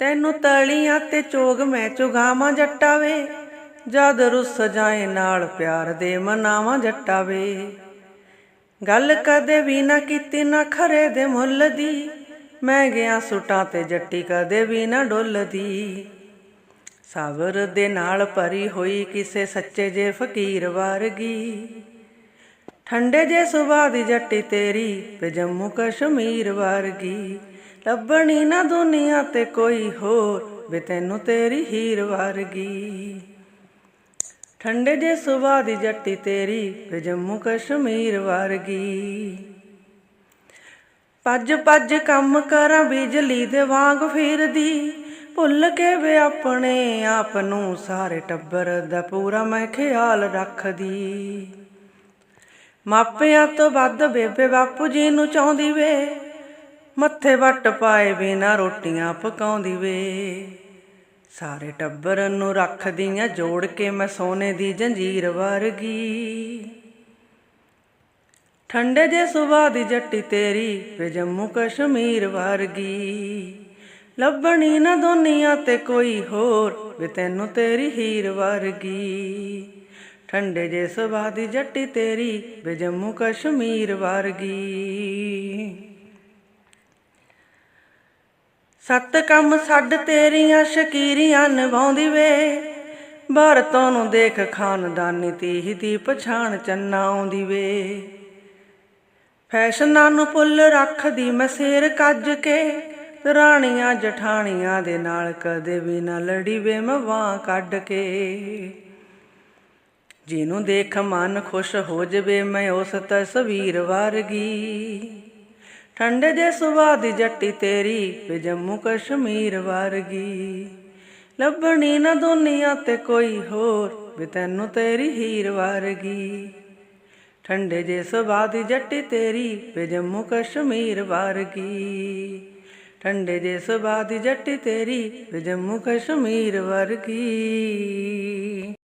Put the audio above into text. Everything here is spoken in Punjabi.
ਤੈਨੂੰ ਤਲੀਆਂ ਤੇ ਚੋਗ ਮੈਂ ਚੁਗਾਵਾਂ ਜੱਟਾਵੇ, ਜਦ ਰੁੱਸ ਜਾਏ ਨਾਲ ਪਿਆਰ ਦੇ ਮਨਾਵਾਂ ਜੱਟਾਵੇ। ਗੱਲ ਕਦੇ ਵੀ ਨਾ ਕੀਤੀ ਨਾ ਖਰੇ ਦੇ ਮੁੱਲ ਦੀ, ਮੈਂ ਗਿਆ ਸੁਟਾਂ ਤੇ ਜੱਟੀ ਕਦੇ ਵੀ ਨਾ ਡੁੱਲਦੀ ਸਾਵਰ ਦੇ ਨਾਲ ਭਰੀ ਹੋਈ ਕਿਸੇ ਸੱਚੇ ਜੇ ਫਕੀਰ ਵਰਗੀ। ਠੰਡੇ ਜੇ ਸੁਭਾ ਦੀ ਜੱਟੀ ਤੇਰੀ, ਤੇ ਜੰਮੂ ਕਸ਼ਮੀਰ ਵਰਗੀ। ਲੱਭਣੀ ਨਾ ਦੁਨੀਆ ਤੇ ਕੋਈ ਹੋਰ, ਵੇ ਤੈਨੂੰ ਤੇਰੀ ਹੀਰ ਵਰਗੀ। ਠੰਡੇ ਜੇ ਸੁਭਾ ਦੀ ਜੱਟੀ ਤੇਰੀ, ਵੇ ਜੰਮੂ ਕਸ਼ਮੀਰ ਵਰਗੀ। ਪੱਜ ਪੱਜ ਕੰਮ ਕਰਾਂ ਬਿਜਲੀ ਦੇ ਵਾਂਗ ਫਿਰਦੀ, ਭੁੱਲ ਕੇ ਵੇ ਆਪਣੇ ਆਪ ਨੂੰ ਸਾਰੇ ਟੱਬਰ ਦਾ ਪੂਰਾ ਮੈਂ ਖਿਆਲ ਰੱਖਦੀ। ਮਾਪਿਆਂ ਤੋਂ ਵੱਧ ਬੇਬੇ ਬਾਪੂ ਜੀ ਨੂੰ ਚਾਹੁੰਦੀ ਵੇ ਮੱਥੇ ਵੱਟ ਪਾਏ ਬਿਨਾ ਰੋਟੀਆਂ ਪਕਾਉਂਦੀ ਵੇ। ਸਾਰੇ ਟੱਬਰ ਨੂੰ ਰੱਖਦੀਆਂ ਜੋੜ ਕੇ ਮੈਂ ਸੋਨੇ ਦੀ ਜੰਜੀਰ ਵਰਗੀ। ਠੰਡੇ ਜੇ ਸੁਭਾ ਦੀ ਜੱਟੀ ਤੇਰੀ ਵੇ ਜੰਮੂ ਕਸ਼ਮੀਰ ਵਰਗੀ। ਲੱਭਣੀ ਨਾ ਦੁਨੀਆ ਤੇ ਕੋਈ ਹੋਰ ਵੇ ਤੈਨੂੰ ਤੇਰੀ ਹੀਰ ਵਰਗੀ। ਠੰਡੇ ਜੇ ਸੁਭਾ ਦੀ ਜੱਟੀ ਤੇਰੀ ਵੇ ਜੰਮੂ ਕਸ਼ਮੀਰ ਵਰਗੀ। ਸੱਤ ਕੰਮ ਛੱਡ ਤੇਰੀਆਂ ਸ਼ਕੀਰੀਆਂ ਨਿਭਾਉਂਦੀ ਵੇ। ਭਾਰਤੋਂ ਨੂੰ ਦੇਖ ਖਾਨਦਾਨੀ ਤੀਹ ਦੀ ਪਛਾਣ ਚੰਨਾ ਆਉਂਦੀ ਵੇ। ਫੈਸ਼ਨਾਂ ਨੂੰ ਪੁੱਲ ਰੱਖਦੀ ਮੈਂ ਸਿਰ ਕੱਜ ਕੇ, ਰਾਣੀਆਂ ਜਠਾਣੀਆਂ ਦੇ ਨਾਲ ਕਦੇ ਵੀ ਨਾ ਲੜੀ ਵੇ ਮੈਂ ਕੱਢ ਕੇ। ਜਿਹਨੂੰ ਦੇਖ ਮਨ ਖੁਸ਼ ਹੋ ਜਵੇ ਮੈਂ ਉਸ ਤਸਵੀਰ ਵਰਗੀ। ਠੰਡੇ ਜੇ ਸੁਭਾ ਦੀ ਜੱਟੀ ਤੇਰੀ ਵੇ ਜੰਮੂ ਕਸ਼ਮੀਰ ਵਰਗੀ। ਲੱਭਣੀ ਨਾ ਦੁਨੀਆ ਤੇ ਕੋਈ ਹੋਰ, ਵੇ ਤੈਨੂੰ ਤੇਰੀ ਹੀਰ ਵਰਗੀ। ਠੰਡੇ ਜੇ ਸੁਭਾ ਦੀ ਜੱਟੀ ਤੇਰੀ ਵੇ ਜੰਮੂ ਕਸ਼ਮੀਰ ਵਰਗੀ। ਠੰਡੇ ਜੇ ਸੁਭਾ ਦੀ ਜੱਟੀ ਤੇਰੀ ਵੇ ਜੰਮੂ ਕਸ਼ਮੀਰ ਵਰਗੀ।